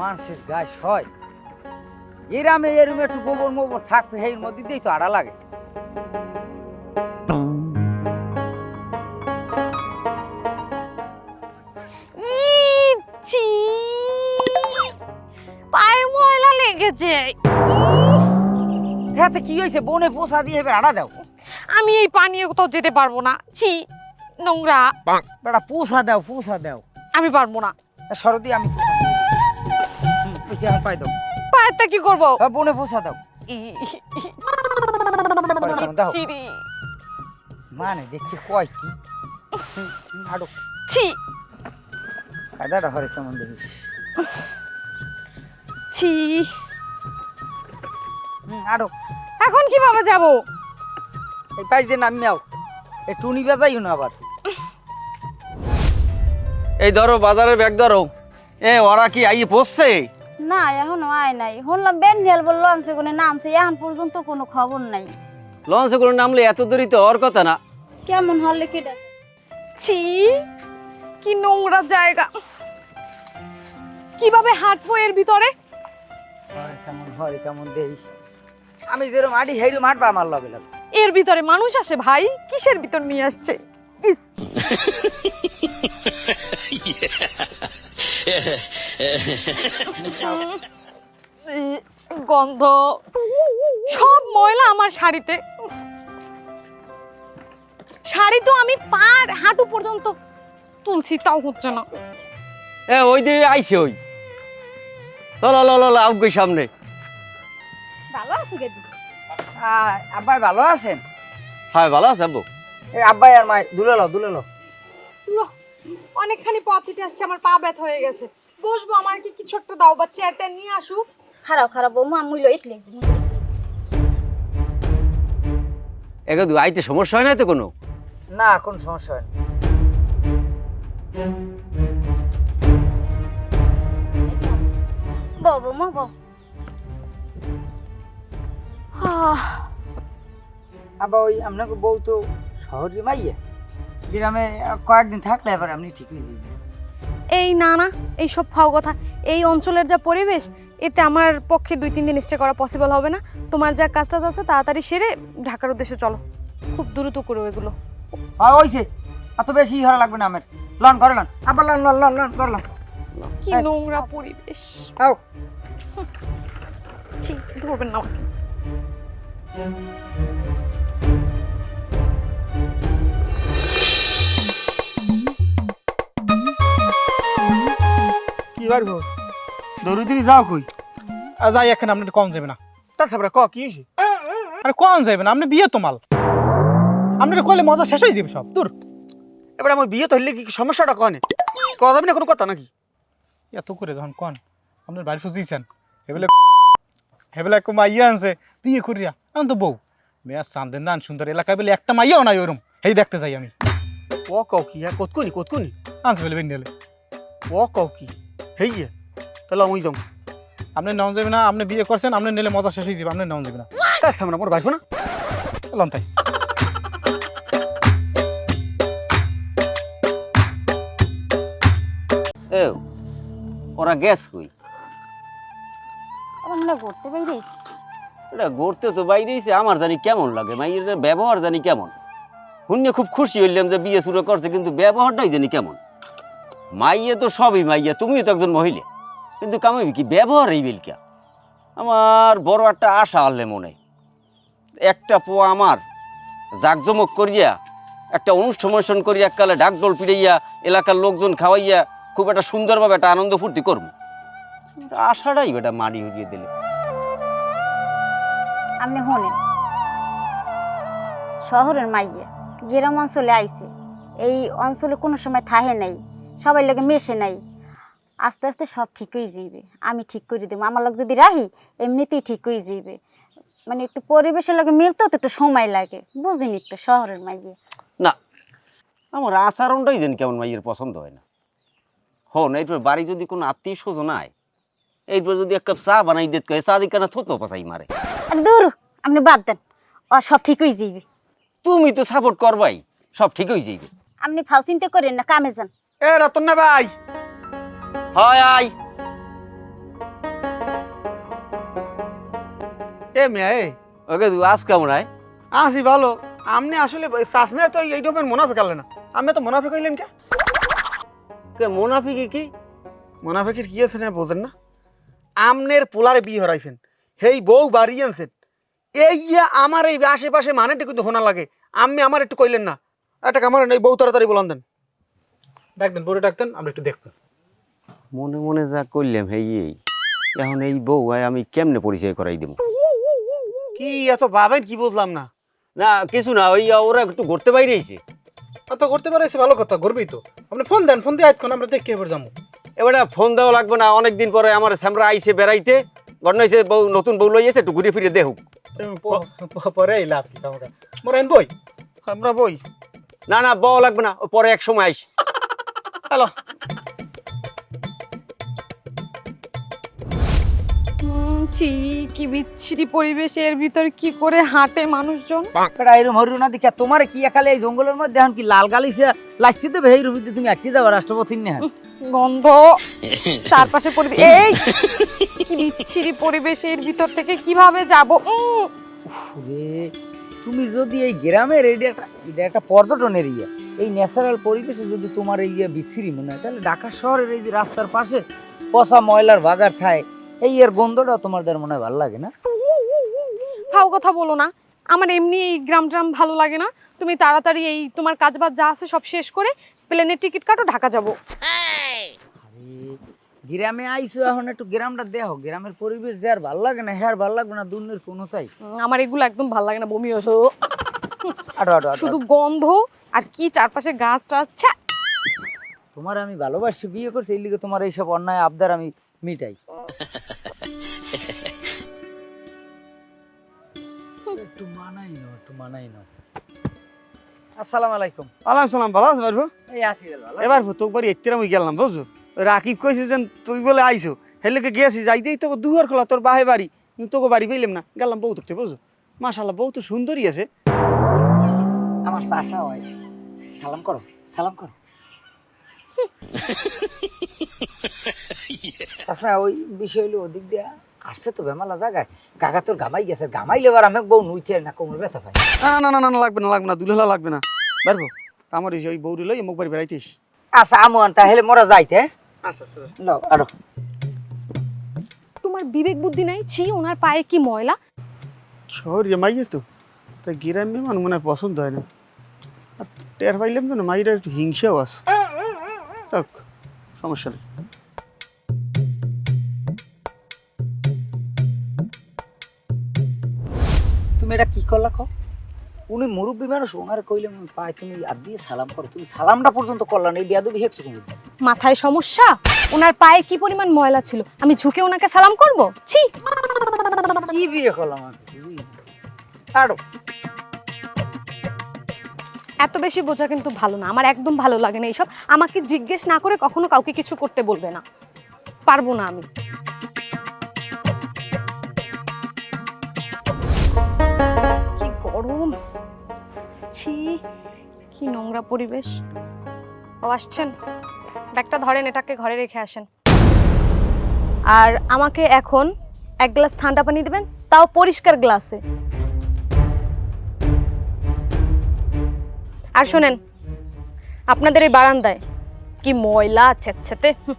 মানুষের গাছ হয়। এরামে এরম একটু গোবর মোবর থাকবে, সেই মধ্যে দিয়েই তো আড়া লাগে। হ্যাঁ কি হয়েছে? বনে পোষা দিয়ে এবার আড়া দাও। আমি এই পানিয়ে কোথাও যেতে পারব না। ছি নোংরা। বেটা পোষা দাও পোষা দাও। আমি পারব না। সরদি আমি পায়ে দাও। পায়েরটা কি করব? বনে পোষা দাও। মানে দেখছি কয় কি। ছি। কাদাটা হরে কেমন দেখিস। ছি। হুম আড়ো এখন কীভাবে যাব? এই পাশ দিয়ে নামি আও এই টুনি বেজাইও না আবার। এই ধরো বাজারের ব্যাগ ধরো। এ ওরা কি আইয়ে পড়ছে? না এখনও আয় নাই। শুনলাম বেনহেল বলল আনছে কোনো নামছে এখন পর্যন্ত কোনো খবর নাই। লঞ্চে করে নামলে এত দূরই তো ওর কথা না। কেমন হলে কেটে ছি কি নোংরা জায়গা। কীভাবে হাঁটবো এর ভিতরে? কেমন হরে কেমন দেখিস। আমি যেরকম আডি হেরম হাঁটবা আমার লগে লাগে। এর ভিতরে মানুষ আসে ভাই কিসের ভিতর নিয়ে আসছে? ইস। গন্ধ। সব ময়লা আমার শাড়িতে। উফ। শাড়ি তো আমি পার হাঁটু পর্যন্ত তুলছি তাও হচ্ছে না। এ ওই দিয়ে আইছে ওই। ল ল ল ল সামনে। ভালো আছে গেদি আব্বাই ভালো আছেন? হ্যাঁ ভালো আছে আব্বু। এই আব্বাই আর মাই দুলে লো দুলে লো অনেকখানি পথ হেঁটে আসছে আমার পা ব্যথা হয়ে গেছে। বসবো আমার কি কিছু একটা দাও বা চেয়ারটা নিয়ে আসুক। খারাপ খারাপ বৌমা মুইল ইটলে একে দু আইতে সমস্যা হয় না তো কোনো? না কোন সমস্যা হয় না। বৌ বৌমা বৌ আবার ওই আপনাকে বউ তো শহরে মাইয়া গ্রামে কয়েকদিন থাকলে এবার আপনি ঠিক হয়ে যাবেন। এই না না এই সব ফাও কথা। এই অঞ্চলের যা পরিবেশ এতে আমার পক্ষে দুই তিন দিন স্টে করা পসিবল হবে না। তোমার যা কাজ টাজ আছে তাড়াতাড়ি সেরে ঢাকার উদ্দেশ্যে চলো। খুব দ্রুত করো এগুলো। হ্যাঁ ওইছে অত বেশি হরা লাগবে না আমার। লন করে লন। আবার লন লন লন লন করলাম কি নোংরা পরিবেশ। আও। ছি ধরবেন না আমাকে। কি পারব দৌড়ি দিবি যাও কই? আর যাই এখানে আপনি কম যাবে না। তারপরে ক কি হয়েছে? আরে কম যাবে না? আপনি বিয়ে তো মাল। আপনার কলে মজা শেষ হয়ে যাবে সব। দূর। এবার আমার বিয়ে তো হইলে কি সমস্যাটা কনে? কথা যাবে না কোনো কথা নাকি? এত করে যখন কন? আপনার বাড়ি ফুসিয়েছেন হেবেলে হেবেলে এক মাইয়া আনছে বিয়ে করিয়া আমি তো বউ। মেয়া চান্দের নান সুন্দর এলাকায় বলে একটা মাইয়াও নাই ওরম হেই দেখতে যাই আমি। ও কও কি হ্যাঁ কতকুনি কতকুনি? আনছে বলে বেন্ডেলে। ও কও কি হেই তাহলে আমি যাম। আপনি নাম যাবে না আপনি বিয়ে করছেন আপনি নিলে মজা শেষ হয়ে যাবে আপনি নাম যাবে না। সামনে আমার ভাইবো না। লন তাই। এ ওরা গ্যাস কই? আমরা ঘুরতে বেরিয়েছি এটা গড়তে তো বাইরেছে আমার জানি কেমন লাগে মাইয়ের ব্যবহার জানি কেমন। শুনে খুব খুশি হইলাম যে বিয়ে শুরু করছে, কিন্তু ব্যবহারটাই জানি কেমন। মাইয়ে তো সবই মাইয়া, তুমিও তো একজন মহিলা। কিন্তু কামাইবি কি? ব্যবহার এই বিলকা। আমার বড় একটা আশা আনলে মনে একটা পোয়া আমার জাকজমক করিয়া, একটা অনুষ্ঠান করিয়া এককালে ডাকডোল পিড়াইয়া, এলাকার লোকজন খাওয়াইয়া, খুব একটা সুন্দরভাবে একটা আনন্দ ফুর্তি করব। আশাটাই বেটা মারি হইয়ে দিলে। আপনি শোনেন শহরের মাইয়ে গ্রাম অঞ্চলে আইছে। এই অঞ্চলে কোনো সময় থাহে নাই সবাই লোকে মেশে নাই। আস্তে আস্তে সব ঠিক হয়ে যাইবে আমি ঠিক করে দেবো। আমার লোক যদি রাহি এমনিতেই ঠিক হয়ে যাইবে। মানে একটু পরিবেশের লগে মিলতেও তো একটু সময় লাগে বুঝিনি তো শহরের মাইয়ে। না আমার আচরণটাই যেন কেমন মাইয়ের পছন্দ হয় না। হন এরপর বাড়ি যদি কোনো আত্মীয় স্বজন আয় এরপর যদি এক কাপ চা বানাই দিতে কয় চা দিকে না থতো পাচাই মারে। আর দূর আপনি বাদ দেন। ও সব ঠিক হয়ে যাইবে। তুমি তো সাপোর্ট করবাই সব ঠিক হয়ে যাইবে। আপনি ফাও চিন্তা করেন না কামে যান। এ রতন না ভাই। হয় আই এ মেয়ে ওকে তুই আজ কেমন আয়। আসি ভালো। আপনি আসলে সাসমে তো এই রকমের মুনাফে কালে না। আমি তো মুনাফে কইলেন কে? কে মোনাফিকি কি মুনাফেকের কি আছে না বোঝেন না। আমনের পোলারে বিয়ে হরাইছেন। হেই বউ বাড়ি আনছেন। এই ইয়া আমার এই আশেপাশে মানেটা কিন্তু হোনা লাগে। আমি আমার একটু কইলেন না। একটা কামার এই বউ তাড়াতাড়ি বলান দেন। ডাকতেন পরে ডাকতেন আমরা একটু দেখতাম মনে মনে যা করলাম হেই এই। এখন এই বউ আয় আমি কেমনে পরিচয় করাই দেবো? কি এত ভাবেন কি বুঝলাম না। না কিছু না ওই ওরা একটু ঘুরতে বাইরে আইছে। তো করতে পারে ভালো কথা করবেই তো। আপনি ফোন দেন ফোন দিয়ে আজক্ষণ আমরা দেখে এবার যাব। এবারে ফোন দেওয়া লাগবে না অনেকদিন পরে আমার স্যামরা আইসে বেড়াইতে ঘটনা হয়েছে বউ নতুন বউ লইয়েছে একটু ঘুরে ফিরে দেখুক। পরে এই লাভ কি বই? আমরা বই? না না বউ লাগবে না পরে এক সময় আইস। হ্যালো। ছি কি বিচ্ছিরি পরিবেশ এর ভিতর কি করে হাঁটে মানুষজন। এরম হরিও না দেখা তোমার কি একালে এই জঙ্গলের মধ্যে এখন কি লাল গালিছে লাইছি দেবে? এই রুবিতে তুমি আটকে যাবে রাষ্ট্রপতি নিয়ে গন্ধ। চারপাশে পরিবেশ এই! কি বিচ্ছিরি পরিবেশ এর ভিতর থেকে কীভাবে যাব? রে তুমি যদি এই গ্রামের এটা একটা এটা একটা পর্যটন এরিয়া এই ন্যাচারাল পরিবেশে যদি তোমার এই ইয়ে বিচ্ছিরি মনে হয় তাহলে ঢাকা শহরের এই যে রাস্তার পাশে পচা ময়লার বাগার খায় এই এর গন্ধটা তোমাদের মনে হয় ভালো লাগে না? ফাও কথা বলো না। আমার এমনি এই গ্রাম ট্রাম ভালো লাগে না। তুমি তাড়াতাড়ি এই তোমার কাজ বাজ যা আছে সব শেষ করে প্লেনের টিকিট কাটো ঢাকা যাব। গ্রামে আইসো এখন একটু গ্রামটা দেখো। গ্রামের পরিবেশ যে আর ভালো লাগে না হ্যাঁ ভালো লাগবে না দুর্নের কোনো চাই। আমার এগুলো একদম ভালো লাগে না বমি আটো শুধু গন্ধ আর কি চারপাশে গাছ টাছ। তোমার আমি ভালোবাসি বিয়ে করছি এই লিগে তোমার এইসব অন্যায় আবদার আমি মিটাই। একটু মানাই নাও একটু মানাই নাও। আসসালামু আলাইকুম। আলাইকুম সালাম ভালো আছে এই রে ভালো। এবার তোক বাড়ি গেলাম বুঝছ? রাকিব কইছে যে তুই বলে আইছো হেলেকে গেছি যাইতেই তোকে দুয়ার খোলা তোর বাহে বাড়ি। কিন্তু তোকে বাড়ি পেলাম না গেলাম বউ দেখতে বুঝছ? মাশাল্লাহ বউ তো সুন্দরী আছে। আমার চাচা হয় সালাম করো সালাম করো। ওই বিষয় হইল ওদিক দিয়া আসছে তো বেমালা জায়গায়। কাকা তোর গামাই গেছে এবার আমি বউ নুইতে না কোমর ব্যথা পাই না না না না না লাগবে না লাগবে না দুলহলা লাগবে না। আমার এই যে ওই বউরি লই মুখ বাড়ি বেড়াইতিস। আচ্ছা আমন তাহলে মোরা যাইতে হ্যাঁ? আচ্ছা আচ্ছা নাও আরও। তোমার বিবেক বুদ্ধি নাই? ছি ওনার পায়ে কি ময়লা? শহরে মাইয়ে তো তা গ্রামে মানুষ মনে হয় পছন্দ হয় না। আর টের পাইলাম তো না মাইরা একটু হিংসাও আছে। থাক সমস্যা নেই। তুমি এটা কি করলা কো? উনি মুরব্বী মানুষ ওনার কইলে আমি পাই তুমি আর দিয়ে সালাম করো তুমি সালামটা পর্যন্ত করলা না এই বিয়াদবি হেকছো তুমি। মাথায় সমস্যা? ওনার পায়ে কি পরিমাণ ময়লা ছিল? আমি ঝুঁকে ওনাকে সালাম করব? ছি! কি বিয়ে করলাম আমি? আরও এত বেশি বোঝা কিন্তু ভালো না, আমার একদম ভালো লাগে না এইসব। আমাকে জিজ্ঞেস না করে কখনো কাউকে কিছু করতে বলবে না। পারব না আমি। কি গরম। ছি, কি নোংরা পরিবেশ। ও, আসছেন। ব্যাগটা ধরেন, এটাকে ঘরে রেখে আসেন। আর আমাকে এখন এক গ্লাস ঠান্ডা পানি দিবেন, তাও পরিষ্কার গ্লাসে। আর শোনেন আপনাদের এই বারান্দায় কি ময়লা ছেতছেতে? হুঁ,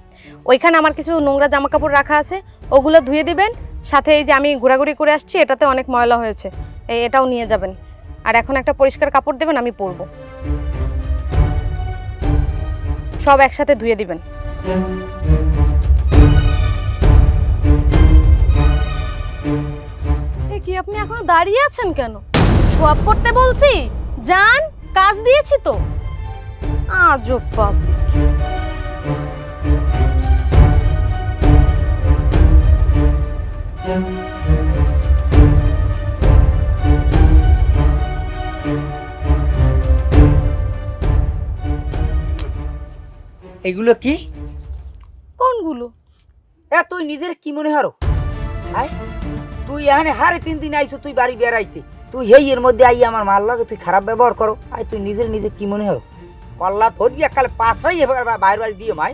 ওইখানে আমার কিছু নোংরা জামা কাপড় রাখা আছে ওগুলো ধুয়ে দিবেন সাথে এই যে আমি ঘোরাঘুরি করে আসছি এটাতে অনেক ময়লা হয়েছে এই এটাও নিয়ে যাবেন। আর এখন একটা পরিষ্কার কাপড় দেবেন আমি পরবো। সব একসাথে ধুয়ে দিবেন। কি আপনি এখনও দাঁড়িয়ে আছেন কেন? সোয়াব করতে বলছি যান। কাজ দিয়েছি তো। আজব পাবলিক এগুলো কি? কোনগুলো? এ তুই নিজের কি মনে হারো? আয় তুই এখানে হারে তিন দিন আইছো তুই বাড়ি বেড়াইতে। তুই হেই এর মধ্যে আই আমার মাল লাগে তুই খারাপ ব্যবহার করো। আই তুই নিজের নিজে কি মনে হলো পাল্লা তোর গিয়ে কালে পাঁচরাই এবার বাইরে বাড়ি দিয়ে মাই।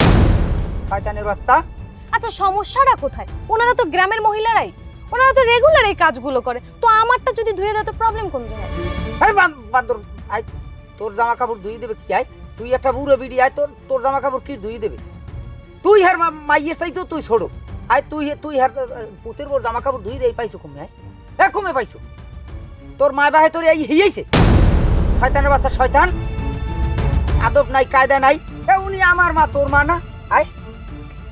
শয়তানের বাচ্চা। আচ্ছা সমস্যাটা কোথায়? ওনারা তো গ্রামের মহিলারাই। ওনারা তো রেগুলার এই কাজগুলো করে। তো আমারটা যদি ধুয়ে দেয় তো প্রবলেম কোন জায়গায় আরে বান- বান্দর আই তোর জামা কাপড় ধুই দেবে কি আয় তুই একটা বুড়ো বিড়ি আয় তোর তোর জামা কাপড় কি ধুই দেবে? তুই হার মা- মাইয়ের চাইতো তুই ছোড়ো আয় তুই তুই হার পুতের বোর জামা কাপড় ধুই দেই পাইছো কমে আয় এ কমে পাইছো। তোর মা বাহে তোর এই হিয়াইছে শয়তানের বাচ্চা শয়তান। আদব নাই কায়দা নাই। এ উনি আমার মা তোর মা না? আয়।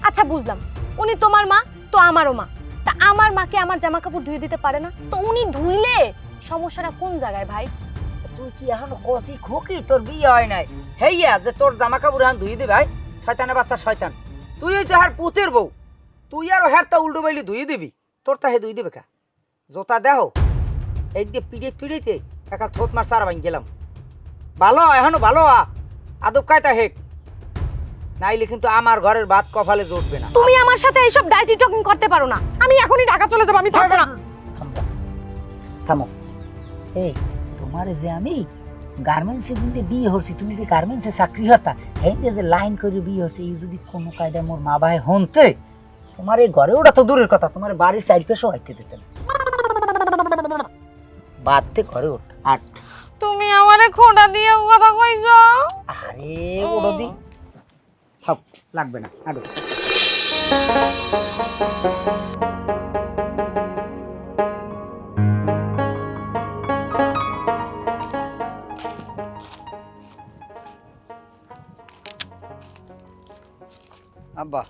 আচ্ছা বুঝলাম। উনি তোমার মা তো আমারও মা। তা আমার মাকে আমার জামা কাপড় ধুয়ে দিতে পারে না? তো উনি ধুইলে সমস্যাটা কোন জায়গায় ভাই? তুই কি এখনও কষি খুকি? তোর বিয়ে হয় নাই। হেইয়া যে তোর জামা কাপড় এখন ধুয়ে দেবে ভাই শয়তানের বাচ্চা শয়তান। তুই হচ্ছে হার পুতের বউ। তুই আর হের তা উল্টো বাইলি ধুয়ে দিবি। তোর তা হে ধুই দেবে কা? জোতা দেহ। এই দিয়ে পিড়ে পিড়িতে একা থোত মার সারা ভাঙ গেলাম। ভালো এখনও ভালো আ। আদব কায়তা হেক। নাইলে কিন্তু আমার ঘরের ভাত কপালে জুটবে না। তুমি আমার সাথে এইসব ডাইটি টকিং করতে পারো না। আমি এখনই ঢাকা চলে যাব আমি থাকব না। থামো এই তোমার যে আমি গার্মেন্টসে কিন্তু বিয়ে হচ্ছি তুমি যে গার্মেন্টসে চাকরি হতা এই যে লাইন করে বিয়ে হচ্ছে এই যদি কোনো কায়দা মোর মা ভাই হনতে তোমার এই ঘরে ওটা তো দূরের কথা তোমার বাড়ির চারি পেশও হাইতে দিতেন বাদতে ঘরে ওঠ। আট। তুমি আমারে খোঁড়া দিয়ে কথা কইছো? আরে ওড়ো দি। থাক লাগবে না আরও। আব্বা।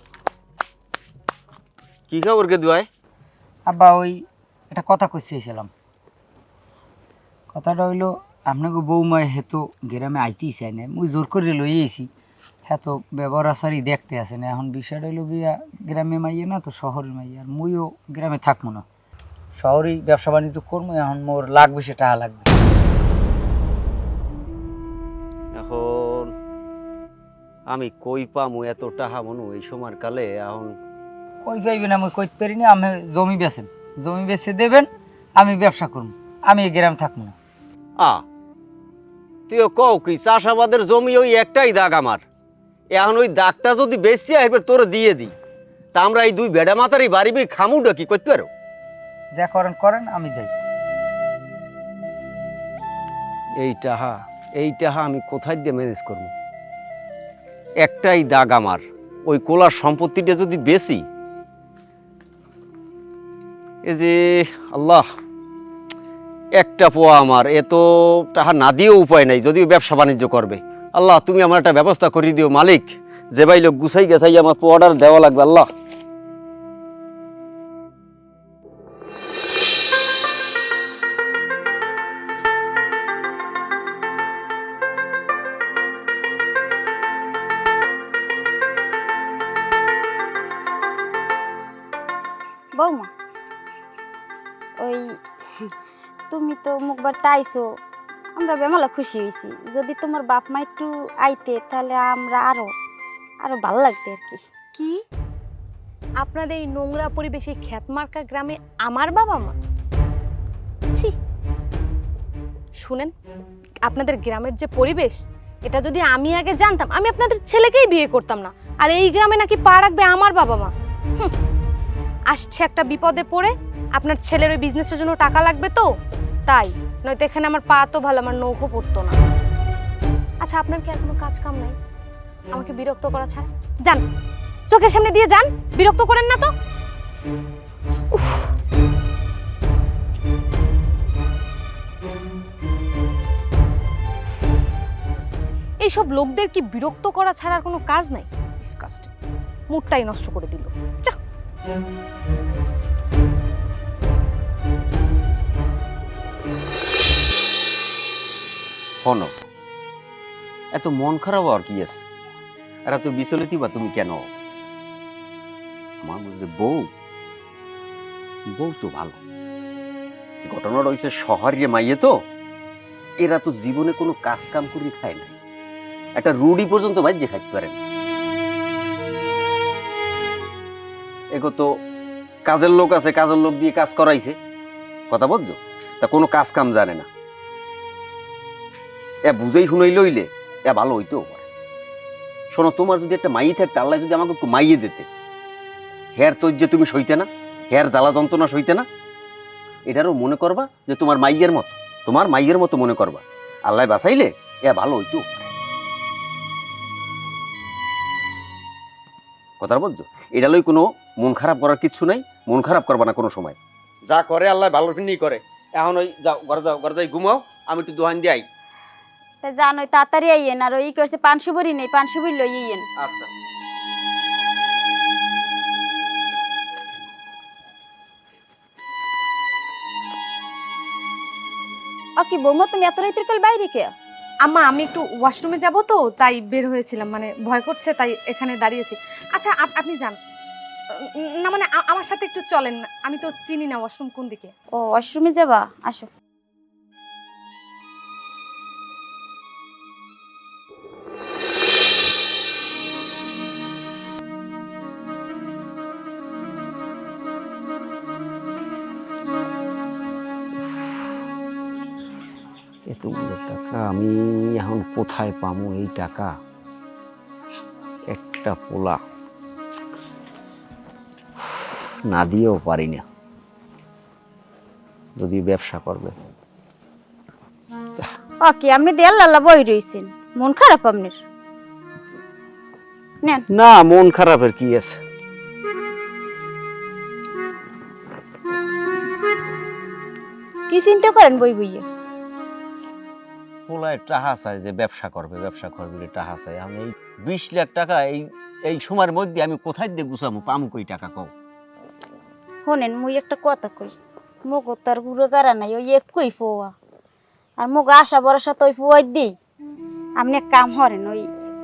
কি খবর কে দুয়াই? আব্বা ওই একটা কথা কইছিলাম কথাটা হইল আপনাকে বৌমা হেতো গ্রামে আইতেই চাই না মুই জোর করে লই আইছি। হ্যাঁ তো ব্যবহার আসারই দেখতে আসে না। এখন বিষয়টা হইল বিয়া গ্রামে মাইয়ে না তো শহরে মাইয়ে আর মুইও গ্রামে থাকব না। শহরেই ব্যবসা বাণিজ্য করব এখন মোর লাগবে সে টাকা লাগবে। এখন আমি কই পামু এত টাহা মনু এই সময় কালে? এখন কই পাইবেন আমি? কইতে পারি না আমি জমি বেচেন জমি বেচে দেবেন আমি ব্যবসা করব আমি গ্রামে থাকব না। আ তুইও কও কি চাষাবাদের জমি ওই একটাই দাগ আমার। এখন ওই দাগটা যদি বেশি আসবে তোরে দিয়ে দিই। তা আমরা এই দুই বেড়া মাতারই বাড়ি বই খামুটা কি করতে পারো? যা করেন করেন আমি যাই। এই টাহা এই টাহা আমি কোথায় দিয়ে ম্যানেজ করব? একটাই দাগ আমার ওই কোলার সম্পত্তিটা যদি বেশি এই যে আল্লাহ। একটা পোয়া আমার, এ তো টাকা না দিয়েও উপায় নাই, যদিও ব্যবসা বাণিজ্য করবে। আল্লাহ, তুমি আমার একটা ব্যবস্থা করে দিও, মালিক। যে ভাই লোক গুছাই গেছাই আমার পোয়াটার দেওয়া লাগবে, আল্লাহ। তো মুখবার তাইছো, আমরা বেমালা খুশি হয়েছি যদি তোমার বাপ মা একটু আইতে, তাহলে আমরা আরও আরও ভালো লাগবে আর কি। কি? আপনাদের এই নোংরা পরিবেশে খ্যাতমার্কা গ্রামে আমার বাবা মা? ছি! শুনেন, আপনাদের গ্রামের যে পরিবেশ, এটা যদি আমি আগে জানতাম, আমি আপনাদের ছেলেকেই বিয়ে করতাম না। আর এই গ্রামে নাকি পা রাখবে আমার বাবা মা। আসছে একটা বিপদে পড়ে, আপনার ছেলের ওই বিজনেসের জন্য টাকা লাগবে তো? তাই। নয়তো এখানে আমার পা তো ভালো, আমার নৌকো পড়তো না। আচ্ছা আপনার কি আর কোনো কাজ কাম নাই? আমাকে বিরক্ত করা ছাড়া? যান, চোখের সামনে দিয়ে যান, বিরক্ত করেন না তো। এইসব লোকদের কি বিরক্ত করা ছাড়া আর কোনো কাজ নাই? মুডটাই নষ্ট করে দিল। যা হন এত মন খারাপ আর কি আছে? আর এত বিচলিত, বা তুমি কেন? আমার যে বউ বউ তো ভালো। ঘটনাটা হয়েছে শহরে মাইয়ে তো, এরা তো জীবনে কোনো কাজ কাম করে খায় না একটা রুডি পর্যন্ত বাজ্যে খাইতে পারে না। এগো তো কাজের লোক আছে, কাজের লোক দিয়ে কাজ করাইছে। কথা বলছো? তা কোনো কাজ কাম জানে না। এ বুঝেই শুনেই লইলে, এ ভালো হইতেও পারে। শোনো, তোমার যদি একটা মাই থাকতে আল্লাহ যদি আমাকে একটু মাইয়ে দিতে। হের তোর যে তুমি সইতে না, হের জ্বালা যন্ত্রণা সইতে না। এটারও মনে করবা যে তোমার মাইয়ের মতো, তোমার মাইয়ের মতো মনে করবা। আল্লাহ বাঁচাইলে এ ভালো হইতেও পারে। কথা বলছো এটা লই কোনো মন খারাপ করার কিছু নাই, মন খারাপ করবা না কোনো সময়। যা করে আল্লাহ ভালো করে। এখন ওই যাও, ঘরে যাও ঘুমাও, আমি একটু দোহান দিয়ে আই। তা জানোই তাড়াতাড়ি আইয়েন আর ওই করছে বড়ি নেই বড়ি লই আইয়েন। আচ্ছা। ও কি বৌমা তুমি এত রাত্রে কাল বাইরে কে? আম্মা আমি একটু ওয়াশরুমে যাব তো তাই বের হয়েছিলাম মানে ভয় করছে তাই এখানে দাঁড়িয়েছি। আচ্ছা আপ- আপনি যান। না মানে আমার সাথে একটু চলেন আমি তো চিনি না ওয়াশরুম কোন দিকে। ও ওয়াশরুমে যাবা? আসো। এতগুলো টাকা আমি এখন কোথায় পাবো এই টাকা? একটা পোলা। না দিয়েও পারি না। যদি ব্যবসা করবে। ও কি আপনি দেয়াল লাল্লা বই রইছেন। মন খারাপ আপনার? নেন। না মন খারাপের কি আছে? কি চিন্তা করেন বই বইয়ে? পোলায় টাহা চাই যে ব্যবসা করবে ব্যবসা করবে টাহা চাই আমি এই বিশ লাখ টাকা এই এই সময়ের মধ্যে আমি কোথায় দিয়ে গুছামু? পামু কই টাকা কও? শোনেন, মুই একটা কথা কই। মোক তার গুঁড়ো গাড়া নাই, ওই একই পোয়া। আর মোক আশা ভরসা তো ওই পোয়াই দিই। আপনি এক কাম হরেন ওই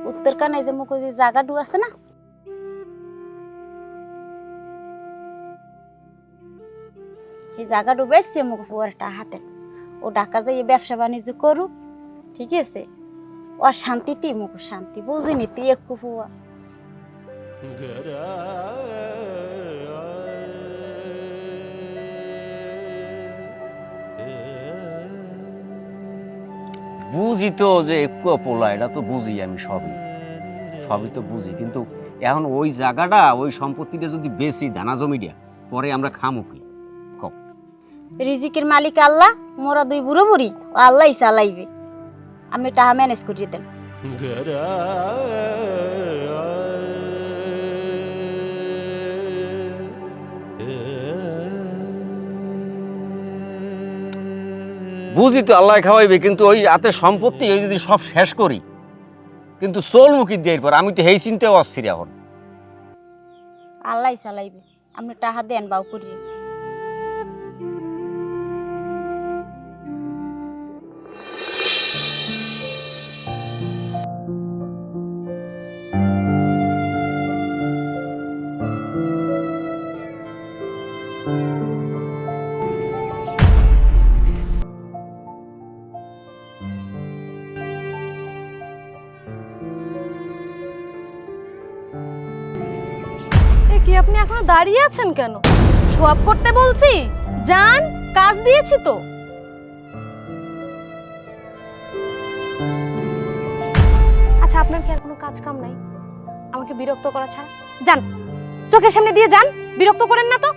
উত্তর কানায় যে মোক ওই জায়গা ডু আছে না? সেই জায়গা ডুবেছে মোক পোয়ারটা হাতে। ও ঢাকা যাই ব্যবসা বাণিজ্য করুক ঠিক আছে? ও আর শান্তিতে মোক শান্তি বুঝিনি তুই একটু পোয়া বুঝি তো যে একটু পোলা এটা তো বুঝি আমি সবই। সবই তো বুঝি কিন্তু এখন ওই জায়গাটা ওই সম্পত্তিটা যদি বেশি দানা জমি জমিটা পরে আমরা খামু কি? রিজিকের মালিক আল্লাহ মোরা দুই বুড়ো বুড়ি ও আল্লাহ চালাইবে। আমি টাকা ম্যানেজ করিয়ে দেন। বুঝি তো আল্লাহ খাওয়াইবে কিন্তু ওই হাতে সম্পত্তি ওই যদি সব শেষ করি কিন্তু চোল মুখি দিয়ে পর আমি তো সেই চিন্তাও অস্থির এখন। আল্লাহ চালাইবে। আপনি টাকা দেন বাউ করিয়ে। দাঁড়িয়ে আছেন কেন? সোয়াব করতে বলছি যান কাজ দিয়েছি তো। আচ্ছা আপনার কি আর কোনো কাজ কাম নাই? আমাকে বিরক্ত করা ছাড়া। যান চোখের সামনে দিয়ে যান বিরক্ত করেন না তো।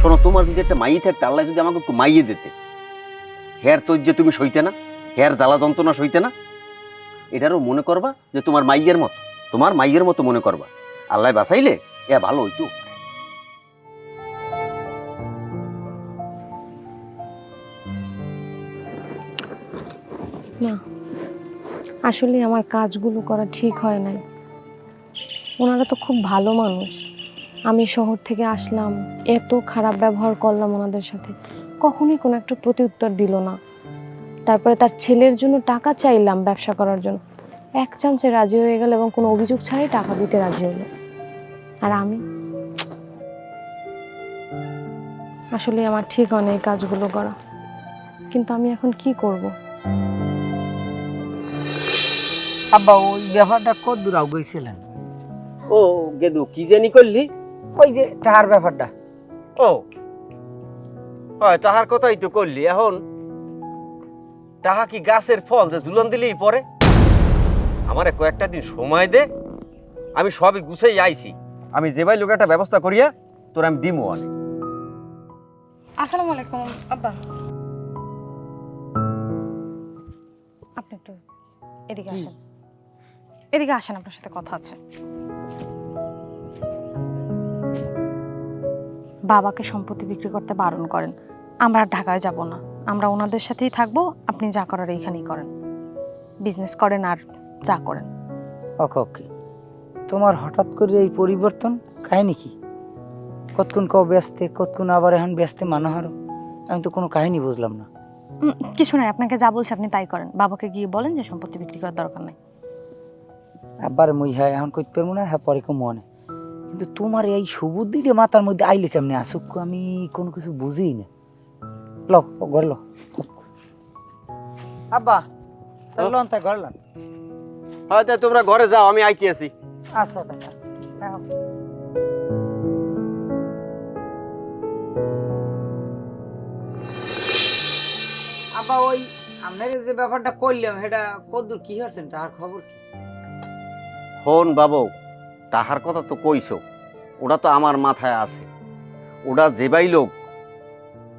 শোনো তোমার যদি একটা মাই থাকতে আল্লাহ যদি আমাকে একটু মাইয়ে দিতে। হের তোর যে তুমি সইতে না হের জ্বালা যন্ত্রণা সইতে না। এটারও মনে করবা যে তোমার মাইয়ের মতো, তোমার মাইয়ের মতো মনে করবা। আল্লাহ বাঁচাইলে এ ভালো হইতো। না আসলে আমার কাজগুলো করা ঠিক হয় নাই। ওনারা তো খুব ভালো মানুষ। আমি শহর থেকে আসলাম, এত খারাপ ব্যবহার করলাম ওনাদের সাথে। কখনোই কোনো একটা প্রতিউত্তর দিল না। তারপরে তার ছেলের জন্য টাকা চাইলাম ব্যবসা করার জন্য। এক চান্সে রাজি হয়ে গেল এবং কোনো অভিযোগ ছাড়াই টাকা দিতে রাজি হলো। আর আমি? আসলে আমার ঠিক হয় না এই কাজগুলো করা। কিন্তু আমি এখন কি করব? আব্বা ওই ব্যাপারটা কত দূর গেছিলেন? ও গেদু কি জানি করলি? ওই যে টাহার ব্যাপারটা। ও হয় তাহার কথাই তো করলি। এখন তাহা কি গাছের ফল যে ঝুলন দিলেই পরে? আমারে কয়েকটা দিন সময় দে আমি সবই গুছাই আইছি। আমি যে ভাই লোক একটা ব্যবস্থা করিয়া তোর আমি দিমু অনেক। আসসালামু আলাইকুম আব্বা। আপনি একটু এদিকে আসেন। এদিকে আসেন আপনার সাথে কথা আছে। বাবাকে সম্পত্তি বিক্রি করতে বারণ করেন। আমরা ঢাকায় যাব না। আমরা ওনাদের সাথেই থাকব আপনি যা করার এইখানেই করেন। বিজনেস করেন আর যা করেন। ওকে ওকে। তোমার হঠাৎ করে এই পরিবর্তন কাহিনী কি? কতক্ষণ কও ব্যস্তে কতক্ষণ আবার এখন ব্যস্তে মানা হারো আমি তো কোনো কাহিনী বুঝলাম না। কিছু নাই আপনাকে যা বলছে আপনি তাই করেন। বাবাকে গিয়ে বলেন যে সম্পত্তি বিক্রি করার দরকার নাই। আবার মুই হ্যাঁ এখন কইতে পারব না হ্যাঁ পরে কম মনে। কিন্তু তোমার এই সুবুদ্ধিটা মাথার মধ্যে আইলে কেমনে আসুক আমি কোনো কিছু বুঝিই না। লো ঘরে আব্বা তাহলে তাই ঘরে হয়তো তোমরা ঘরে যাও আমি আইতে আছি। আচ্ছা তাই হ্যাঁ আব্বা ওই আপনাকে যে ব্যাপারটা করলাম সেটা কদ্দূর কি হচ্ছেন তাহার খবর কি? হন বাবু তাহার কথা তো কইছো। ওটা তো আমার মাথায় আছে। ওটা যেবাই লোক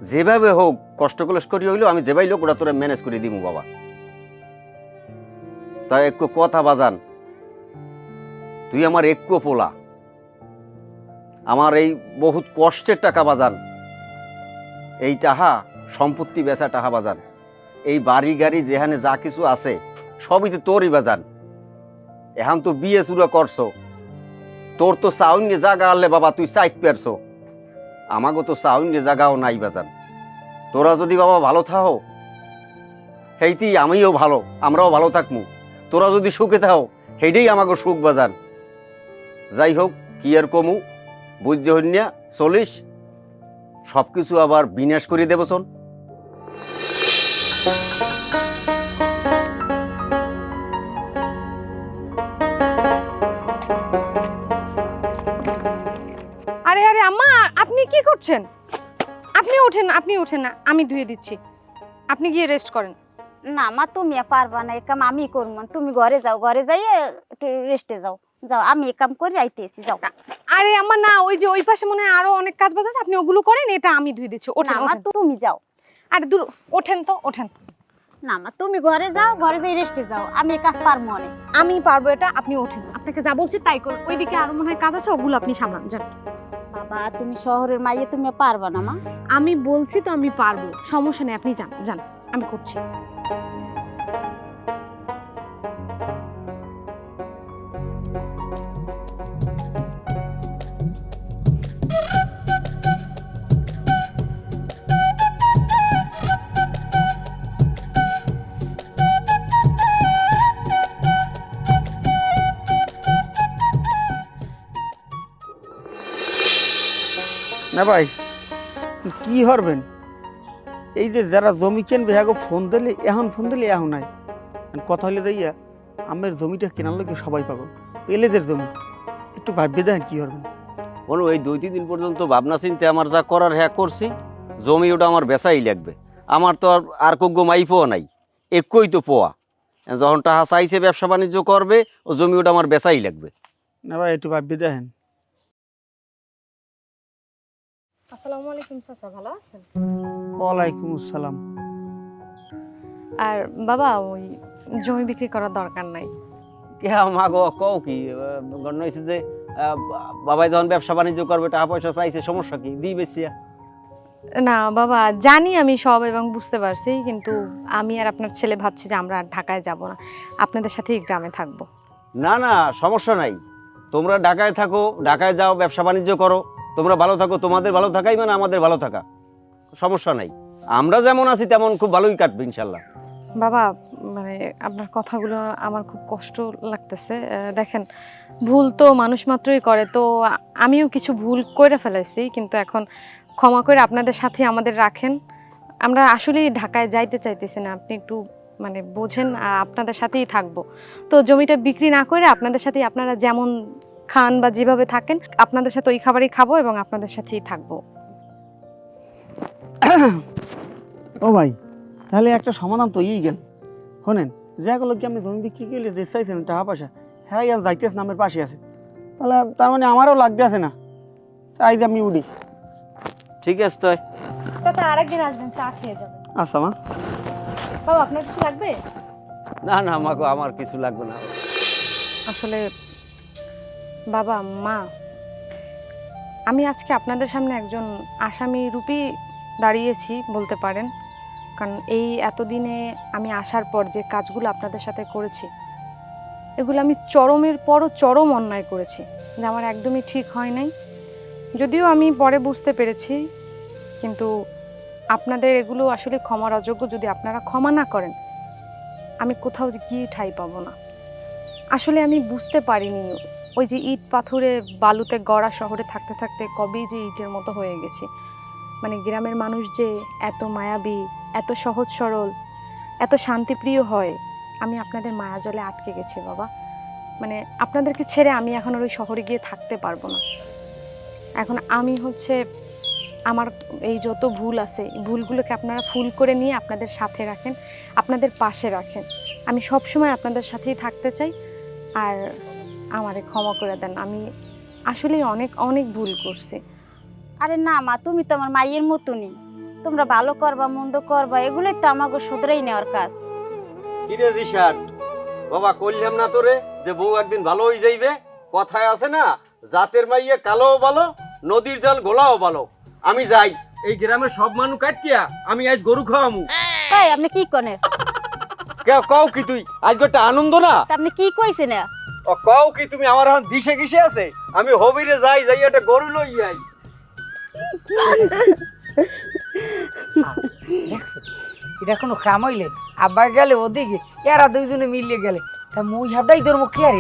যেভাবে হোক, কষ্ট কলস করি হইল আমি যেবাই লোক ওটা তোরা ম্যানেজ করে দিব বাবা। তাই একটু কথা বাজান। তুই আমার একটু পোলা। আমার এই বহুত কষ্টের টাকা বাজান। এই টাহা, সম্পত্তি বেচা টাহা বাজান। এই বাড়ি গাড়ি যেখানে যা কিছু আছে, সবই তো তোরই বাজান। এখন তো বিয়ে শুরু করছ। তোর তো চাউন্যে জাগা আনলে বাবা, তুই চাইট পেরছো। আমাগো তো চাউন যে জাগাও নাই বাজান। তোরা যদি বাবা ভালো থাও, সেইটি আমিও ভালো, আমরাও ভালো থাকমু। তোরা যদি সুখে থাও, সেইটাই আমাকে সুখ বাজান। যাই হোক, কি আর কমু, বুঝতে হইনিয়া চলিস। সব কিছু আবার বিনাশ করে দেব কি আপনি ওঠেন আপনি ওঠেন না আমি ধুয়ে দিচ্ছি। আপনি গিয়ে রেস্ট করেন। না মা তুমি পারবা না এ কাম আমি করব। তুমি ঘরে যাও ঘরে যাইয়ে একটু রেস্টে যাও। যাও আমি কাম করে আইতেছি যাও। আরে আম্মা না ওই যে ওই পাশে মনে হয় আরও অনেক কাজ বাজ আছে আপনি ওগুলো করেন এটা আমি ধুয়ে দিচ্ছি। না ওঠেন। মা তুমি যাও। আরে দূর ওঠেন তো ওঠেন। না মা তুমি ঘরে যাও ঘরে যাই রেস্টে যাও। আমি কাজ পারব অনেক আমি পারব এটা আপনি ওঠেন। আপনাকে যা বলছি তাই করুন। ওইদিকে আরও মনে হয় কাজ আছে ওগুলো আপনি সামলান যান। বাবা তুমি শহরের মাইয়ে, তুমি পারবা না, মা। আমি বলছি তো আমি পারব। সমস্যা নেই, আপনি যান যান, আমি করছি। ভাই। কি হরবেন? এই যে যারা জমি কিনবে হ্যাঁ ফোন দিলে এখন ফোন দিলে এখন নাই। কথা হলে দাইয়া আমের জমিটা কেনার লোকে সবাই পাগল। এলেদের জমি। একটু ভাববে দেখেন কি হরবেন। বলো এই দুই তিন দিন পর্যন্ত ভাবনা চিন্তে আমার যা করার হ্যাঁ করছি। জমি ওটা আমার বেচাই লাগবে। আমার তো আর আর কোগ্য মাইপও নাই। একই তো পোয়া। যখন টাহা চাইছে ব্যবসা বাণিজ্য করবে ও জমি ওটা আমার বেচাই লাগবে। না ভাই একটু ভাববে দেখেন। আসসালামু আলাইকুম চাচা ভালো আছেন? ওয়ালাইকুম আসসালাম। আর বাবা ওই জমি বিক্রি করার দরকার নাই। কে মাগো কও কি? গণ্য হয়েছে যে বাবাই যখন ব্যবসা বাণিজ্য করবে টাকা পয়সা চাইছে সমস্যা কি? দিই বেশিয়া না বাবা জানি আমি সব এবং বুঝতে পারছি কিন্তু আমি আর আপনার ছেলে ভাবছি যে আমরা আর ঢাকায় যাব না। আপনাদের সাথেই গ্রামে থাকব। না না সমস্যা নাই। তোমরা ঢাকায় থাকো ঢাকায় যাও ব্যবসা বাণিজ্য করো। তোমরা ভালো থাকো, তোমাদের ভালো থাকাই মানে আমাদের ভালো থাকা। সমস্যা নাই। আমরা যেমন আছি তেমন খুব ভালোই কাটবে ইনশাল্লাহ। বাবা মানে আপনার কথাগুলো আমার খুব কষ্ট লাগতেছে। দেখেন, ভুল তো মানুষ মাত্রই করে। তো আমিও কিছু ভুল করে ফেলেছি কিন্তু এখন ক্ষমা করে আপনাদের সাথে আমাদের রাখেন। আমরা আসলেই ঢাকায় যাইতে চাইতেছি না। আপনি একটু মানে বোঝেন আপনাদের সাথেই থাকব। তো জমিটা বিক্রি না করে আপনাদের সাথেই আপনারা যেমন খান বা যেভাবে থাকেন আপনাদের সাথে ওই খাবারই খাব এবং আপনাদের সাথেই থাকব। ও ভাই তাহলে একটা সমাধান তো ই গেল। শোনেন যেগুলো কি আপনি জমি বিক্রি করলে দেশ চাইছেন টাকা পয়সা হ্যাঁ ইয়ার যাইতেস নামের পাশে আছে। তাহলে তার মানে আমারও লাগতে আছে না। তাই যে আমি উঠি। ঠিক আছে তো চাচা আরেকদিন আসবেন চা খেয়ে যাবেন। আচ্ছা মা। বাবা আপনার কিছু লাগবে? না না আমাকে আমার কিছু লাগবে না। আসলে বাবা, মা। আমি আজকে আপনাদের সামনে একজন আসামি রূপী দাঁড়িয়েছি বলতে পারেন। কারণ এই এতদিনে আমি আসার পর যে কাজগুলো আপনাদের সাথে করেছি, এগুলো আমি চরমের পরও চরম অন্যায় করেছি। যে আমার একদমই ঠিক হয় নাই। যদিও আমি পরে বুঝতে পেরেছি, কিন্তু আপনাদের এগুলো আসলে ক্ষমার অযোগ্য যদি আপনারা ক্ষমা না করেন, আমি কোথাও গিয়ে ঠাই পাবো না। আসলে আমি বুঝতে পারিনি ওই যে ইট পাথরে বালুতে গড়া শহরে থাকতে থাকতে কবেই যে ইটের মতো হয়ে গেছি। মানে গ্রামের মানুষ যে এত মায়াবী, এত সহজ সরল, এত শান্তিপ্রিয় হয়, আমি আপনাদের মায়া জলে আটকে গেছি বাবা। মানে আপনাদেরকে ছেড়ে আমি এখন আর ওই শহরে গিয়ে থাকতে পারব না। এখন আমি হচ্ছে আমার এই যত ভুল আছে ভুলগুলোকে আপনারা ফুল করে নিয়ে আপনাদের সাথে রাখেন, আপনাদের পাশে রাখেন। আমি সবসময় আপনাদের সাথেই থাকতে চাই, আর আমারে ক্ষমা করে দেন। আমি আসলে অনেক অনেক ভুল করছি। আরে না মা তুমি তো আমার মায়ের মতনই। তোমরা ভালো করবা মন্দ করবা এগুলোই তো আমাকে শুধরাই নেওয়ার কাজ। কিরে দিশার বাবা কইলাম না তোরে যে বউ একদিন ভালো হয়ে যাইবে? কথায় আছে না জাতের মাইয়ে কালোও ভালো নদীর জল গোলাও ভালো। আমি যাই। এই গ্রামের সব মানুষ কাটিয়া আমি আজ গরু খাওয়ামু। তাই আপনি কি কনে কে কও কি তুই? আজকে একটা আনন্দ না? আপনি কি কইছেন? ও কও কি তুমি আমার এখন দিশে কিসে আছে? আমি হবিরে যাই যাই একটা গরু লই যাই এটা কোনো কাম হইলে, আব্বা গেলে ওদিকে, এরা দুইজনে মিলিয়ে গেলে। তা মুই হাবটাই তোর মুখ কে আর